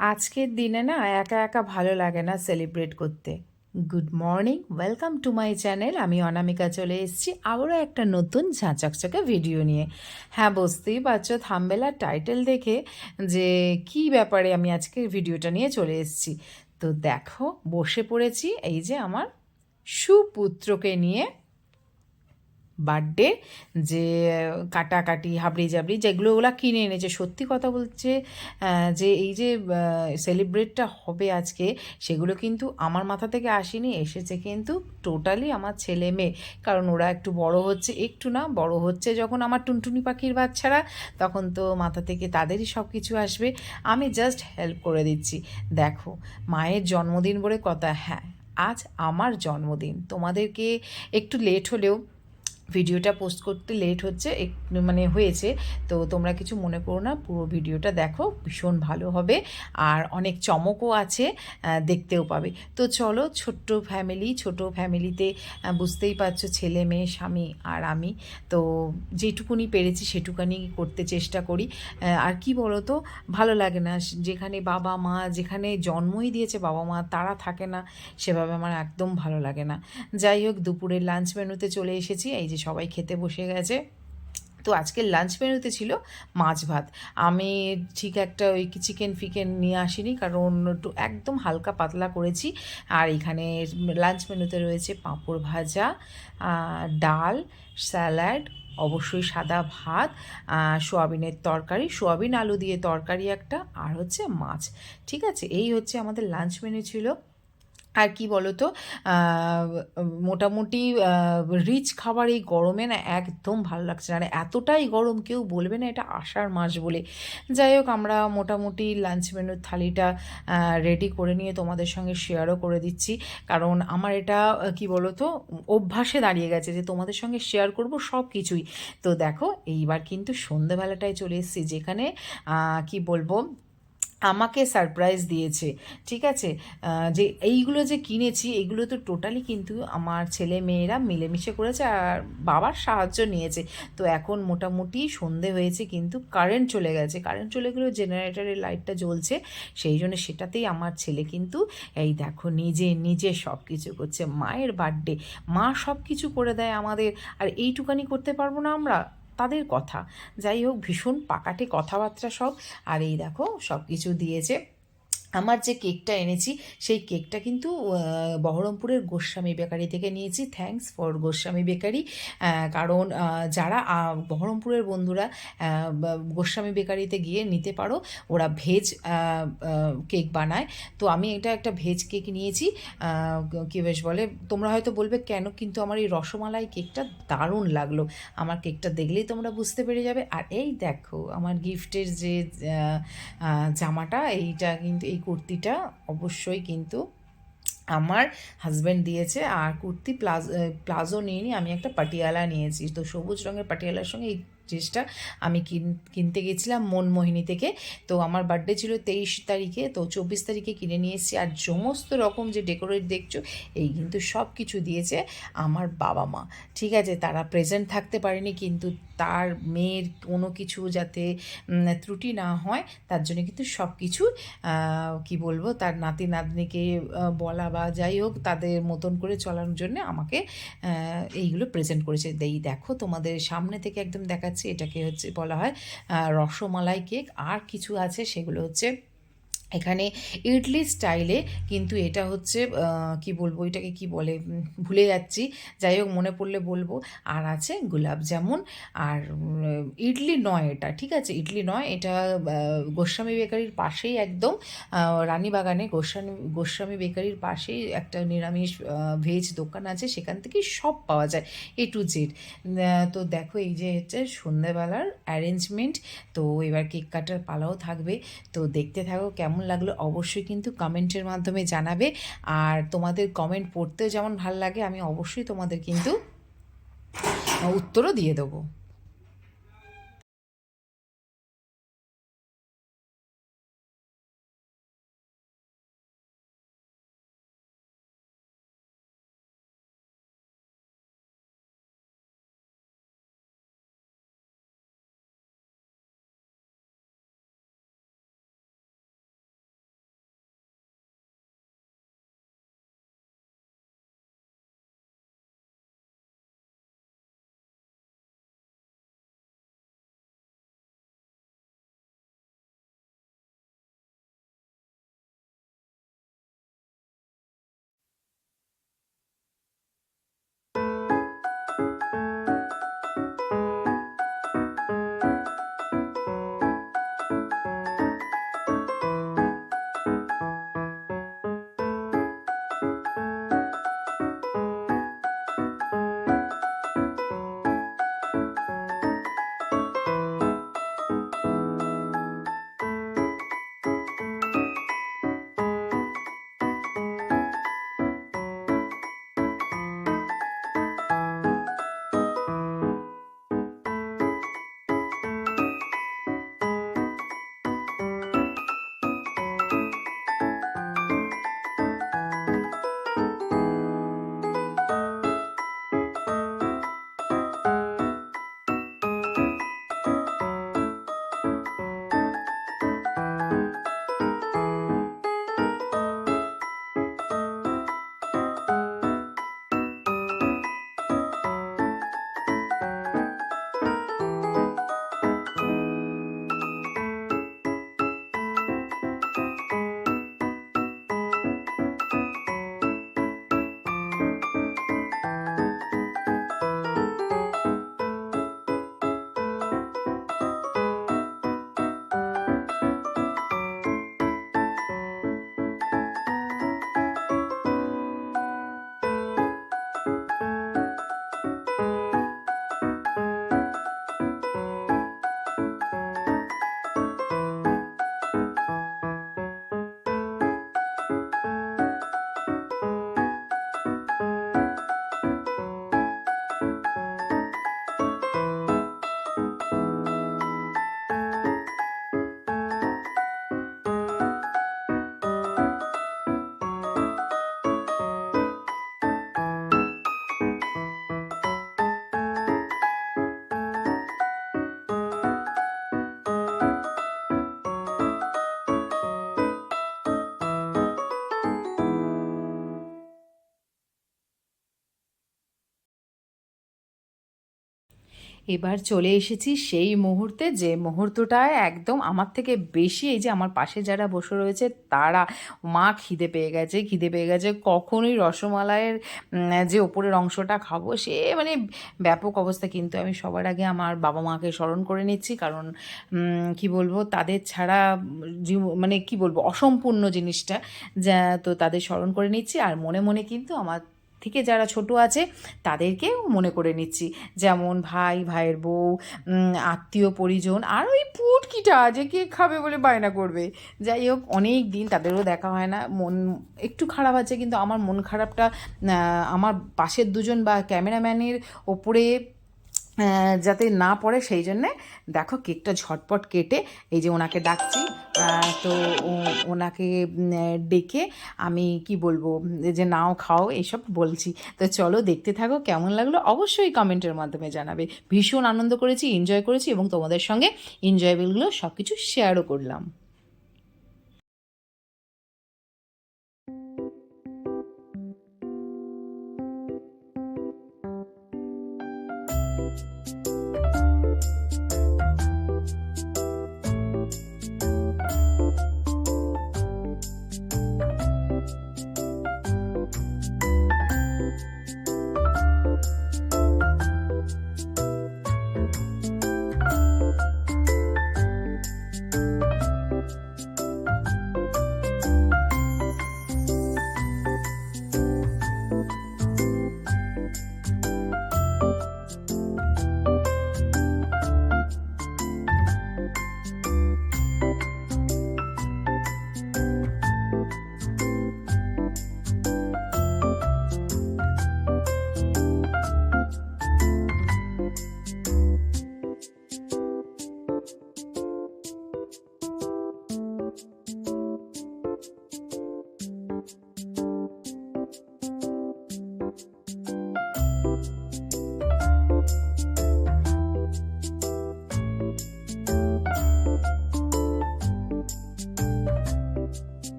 আজকের দিনে না একা একা ভালো লাগে না সেলিব্রেট করতে। Good morning welcome to my channel আমি অনামিকা চলে এসেছি আবারও একটা নতুন ঝাঁচকচকে ভিডিও নিয়ে। হ্যাঁ বুঝতেই পারছ থাম্বেলার টাইটেল দেখে যে কি ব্যাপারে আমি আজকের ভিডিওটা নিয়ে চলে এসেছি। তো দেখো, বসে পড়েছি এই যে আমার সুপুত্রকে নিয়ে। বার্থডে যে কাটাকাটি হাবড়ি জাবড়ি যেগুলো ওরা কিনে এনেছে। সত্যি কথা বলছে যে এই যে সেলিব্রেটটা হবে আজকে, সেগুলো কিন্তু আমার মাথা থেকে আসেনি। এসেছে কিন্তু টোটালি আমার ছেলে মেয়ে। কারণ ওরা একটু বড় হচ্ছে, একটু না, বড় হচ্ছে যখন আমার টুনটুনি পাখির বাচ্চারা, তখন তো মাথা থেকে তাদেরই সব কিছু আসবে। আমি জাস্ট হেল্প করে দিচ্ছি। দেখো, মায়ের জন্মদিন বলে কথা হ্যাঁ আজ আমার জন্মদিন। তোমাদেরকে একটু লেট হলেও ভিডিওটা পোস্ট করতে লেট হচ্ছে মানে হয়েছে। তো তোমরা কিছু মনে করো না, পুরো ভিডিওটা দেখো, ভীষণ ভালো হবে। আর অনেক চমকও আছে দেখতেও পাবে। তো চলো, ছোট্ট ফ্যামিলি, ছোট ফ্যামিলিতে বুঝতেই পারছ, ছেলে, মেয়ে, স্বামী আর আমি। তো যেটুকুনি পেরেছি, সেটুকানি করতে চেষ্টা করি। আর কি বলো তো ভালো লাগে না যেখানে বাবা মা, যেখানে জন্মই দিয়েছে বাবা মা, তারা থাকে না, সেভাবে আমার একদম ভালো লাগে না। যাই হোক, দুপুরের লাঞ্চ মেনুতে চলে এসেছি। এই যে সবাই খেতে বসে গেছে। তো আজকের লাঞ্চ মেনুতে ছিল মাছ ভাত। আমি ঠিক একটা ওই চিকেন ফিকেন নিয়ে আসিনি, কারণ একটু একদম হালকা পাতলা করেছি। আর এখানে লাঞ্চ মেনুতে রয়েছে পাঁপড় ভাজা ডাল, স্যালাড, অবশ্যই সাদা ভাত সোয়াবিনের তরকারি, সোয়াবিন আলু দিয়ে তরকারি একটা, আর হচ্ছে মাছ। ঠিক আছে, এই হচ্ছে আমাদের লাঞ্চ মেনু ছিল। আর কি বলতো? মোটামুটি রিচ খাবার এই গরমে না একদম ভালো লাগছে না। এতটাই গরম কেউ বলবে না এটা আষাঢ় মাস বলে। যাই হোক, আমরা মোটামুটি লাঞ্চ মেনুর থালিটা রেডি করে নিয়ে তোমাদের সঙ্গে শেয়ারও করে দিচ্ছি। কারণ আমার এটা কি বলতো, অভ্যাসে দাঁড়িয়ে গেছে যে তোমাদের সঙ্গে শেয়ার করব সব কিছুই তো দেখো, এইবার কিন্তু সন্ধ্যেবেলাটায় চলে এসেছি যেখানে কি বলব আমাকে সারপ্রাইজ দিয়েছে, ঠিক আছে? যে এইগুলো যে কিনেছি, এগুলো তো টোটালি কিন্তু আমার ছেলে মেয়েরা মিলেমিশে করেছে আর বাবার সাহায্য নিয়েছে। তো এখন মোটামুটি সন্ধে হয়েছে কিন্তু কারেন্ট চলে গেছে। কারেন্ট চলে গেলেও জেনারেটারের লাইটটা জ্বলছে, সেই জন্য সেটাতেই আমার ছেলে কিন্তু এই দেখো নিজে নিজে সব কিছু করছে। মায়ের বার্থডে মা সব কিছু করে দেয় আমাদের। আর এইটুকানি করতে পারব না আমরা? তাদের কথা। যাই হোক ভীষণ পাকাটে কথাবার্তা সব। আর এই দেখো সব কিছু দিয়েছে। আমার যে কেকটা এনেছি, সেই কেকটা কিন্তু বহরমপুরের গোস্বামী বেকারি থেকে নিয়েছি। Thanks for Goswami bakery. কারণ যারা বহরমপুরের বন্ধুরা গোস্বামী বেকারিতে গিয়ে নিতে পারো, ওরা ভেজ কেক বানায়। তো আমি এটা একটা ভেজ কেক নিয়েছি। কী বেশ বলে, তোমরা হয়তো বলবে, কেন কিন্তু আমার এই রসমালাই কেকটা দারুণ লাগল। আমার কেকটা দেখলেই তোমরা বুঝতে পেরে যাবে। আর এই দেখো, আমার গিফটের যে জামাটা, এইটা কিন্তু, এই কুর্তিটা অবশ্যই কিন্তু আমার হাজব্যান্ড দিয়েছে। আর কুর্তি প্লাজো প্লাজো নিয়ে আমি একটা পাটিয়ালা নিয়েছি। তো সবুজ রঙের পাটিয়ালার সঙ্গে এই ড্রেসটা আমি কিনতে গেছিলাম মনমোহিনী থেকে। তো আমার বার্থডে ছিল তেইশ তারিখে, তো চব্বিশ তারিখে কিনে নিয়ে এসেছি। আর সমস্ত রকম যে ডেকোরেট দেখছ, এই কিন্তু সব কিছু দিয়েছে আমার বাবা মা। ঠিক আছে, তারা প্রেজেন্ট থাকতে পারেনি, কিন্তু তার মেয়ের কোনো কিছু যাতে ত্রুটি না হয়, তার জন্য কিন্তু সব কিছু কি বলব, তার নাতি নাতনিকে বলা বা যাই হোক, তাদের মতন করে চলার জন্য আমাকে এইগুলো প্রেজেন্ট করেছে। দেই, দেখো তোমাদের সামনে থেকে একদম দেখা দেখাচ্ছি এটাকে হচ্ছে বলা হয় রসমালাই কেক। আর কিছু আছে সেগুলো হচ্ছে এখানে ইডলি স্টাইলে কিন্তু এটা হচ্ছে কি বলব, এটাকে কি বলে ভুলে যাচ্ছি। যাই হোক, মনে পড়লে বলব। আর আছে গোলাপ জামুন। আর ইডলি নয় এটা, ঠিক আছে? ইডলি নয়, এটা গোস্বামী বেকারির পাশেই একদম রানীবাগানে গোস্বামী গোস্বামী বেকারির পাশেই একটা নিরামিষ ভেজ দোকান আছে। সেখান থেকেই সব পাওয়া যায় এ টু জেড তো দেখো, এই যে হচ্ছে সন্ধ্যেবেলার অ্যারেঞ্জমেন্ট তো এবার কেক কাটার পালাও থাকবে। তো দেখতে থাকো কেমন লাগল অবশ্যই কিন্তু কমেন্টের মাধ্যমে জানাবে। আর তোমাদের কমেন্ট পড়তেও যেমন ভালো লাগে, আমি অবশ্যই তোমাদের কিন্তু উত্তরও দিয়ে দেবো। এবার চলে এসেছি সেই মুহূর্তে যে মুহূর্তটায় একদম আমার থেকে বেশি এই যে আমার পাশে যারা বসে রয়েছে তারা মা খিদে পেয়ে গেছে, খিদে পেয়ে গেছে। কখনোই রসমালাইয়ের যে ওপরের অংশটা খাব সে মানে ব্যাপক অবস্থা। কিন্তু আমি সবার আগে আমার বাবা মাকে স্মরণ করে নিচ্ছি। কারণ কি বলব? তাদের ছাড়া মানে কি বলব? অসম্পূর্ণ জিনিসটা। যা, তো তাদের স্মরণ করে নিচ্ছি। আর মনে মনে কিন্তু আমার থেকে যারা ছোট আছে, তাদেরকেও মনে করে নিচ্ছি। যেমন ভাই, ভাইয়ের বউ আত্মীয়, পরিজন, আর ওই পুটকিটা যে কে খাবে বলে বায়না করবে। যাই হোক, অনেক দিন তাদেরও দেখা হয় না। মন একটু খারাপ আছে, কিন্তু আমার মন খারাপটা আমার পাশের দুজন বা ক্যামেরাম্যানের ওপরে যাতে না পড়ে, সেই জন্যে দেখো কেকটা ঝটপট কেটে, এই যে ওনাকে ডাকছি। তো ওনাকে ডেকে আমি কি বলব, যে নাও খাও এইসব বলছি। তো চলো দেখতে থাকো কেমন লাগল, অবশ্যই কমেন্টের মাধ্যমে জানাবে। ভীষণ আনন্দ করেছি এনজয় করেছি এবং তোমাদের সঙ্গে এনজয়েবলগুলো সব কিছু শেয়ারও করলাম।